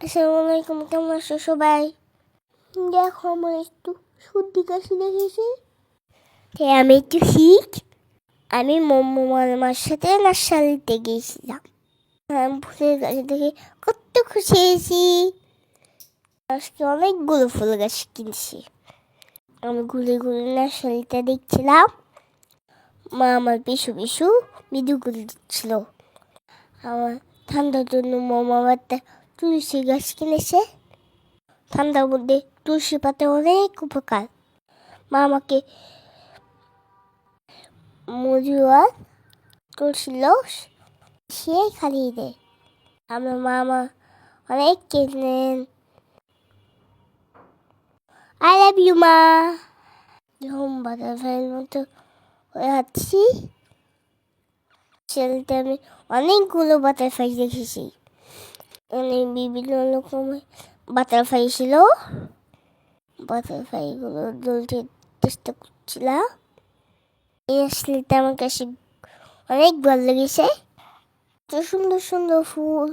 আসসালামু আলাইকুম কেমন আছো সবাই? দেখো আমার একটু সর্দি কাশি দেখেছি তাই আমি একটু ঠিক আমি মোমো মামার সাথে নার্সারিতে গিয়েছিলাম। আমি ফুলের গাছ দেখে কত খুশি হয়েছি। আজকে অনেকগুলো ফুল গাছ কিনছি। আমি ঘুরে ঘুরে নার্সারিতে দেখছিলাম। মা আমার পিছু পিছু বিদুগুলো দিচ্ছিল। আমার ঠান্ডার জন্য মামা একটা তুলসী গাছ কিনেছে ঠান্ডার মধ্যে তুলসী পাতা অনেক উপকার মা আমাকে মধু আর তুলসী লস সে খালিয়ে দেয় আমার মামা অনেক কেনেন আই লাভ ইউ মা যখন বাটারফ্লাইয়ের মতো হাঁটছি ছেলেতে আমি অনেকগুলো বাটারফ্লাই দেখেছি অনেক বিভিন্ন রকমের বাটারফ্লাই ছিল। বাটারফ্লাইগুলো দুলতে চেষ্টা করছিলাম। এই আসলেটা আমার কাছে অনেক ভালো লেগেছে। এত সুন্দর সুন্দর ফুল।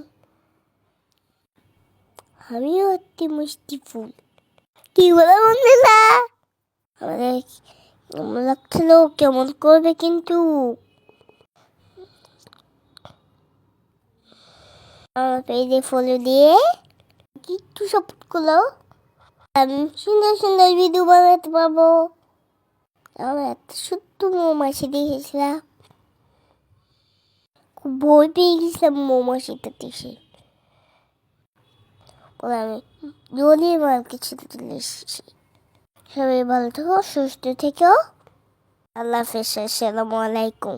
আমিও একটি মিষ্টি ফুল। কি বলে বন্ধুরা? আমাদের কেমন লাগছিল কেমন করবে কিন্তু? আমার পেজে ফলো দিয়ে একটু সাপোর্ট আমি সুন্দর সুন্দর ভিডিও বানাতে পারব। আমার এত সত্য মৌমাছি দেখেছিলাম। খুব ভয় পেয়ে গেছিলাম মৌমাছিটা দেখে। আমি জলদি মার কিছু চলে এসেছি। সবাই ভালো থেকো, সুস্থ থেকো। আল্লাহ হাফেজ, আসসালামু আলাইকুম।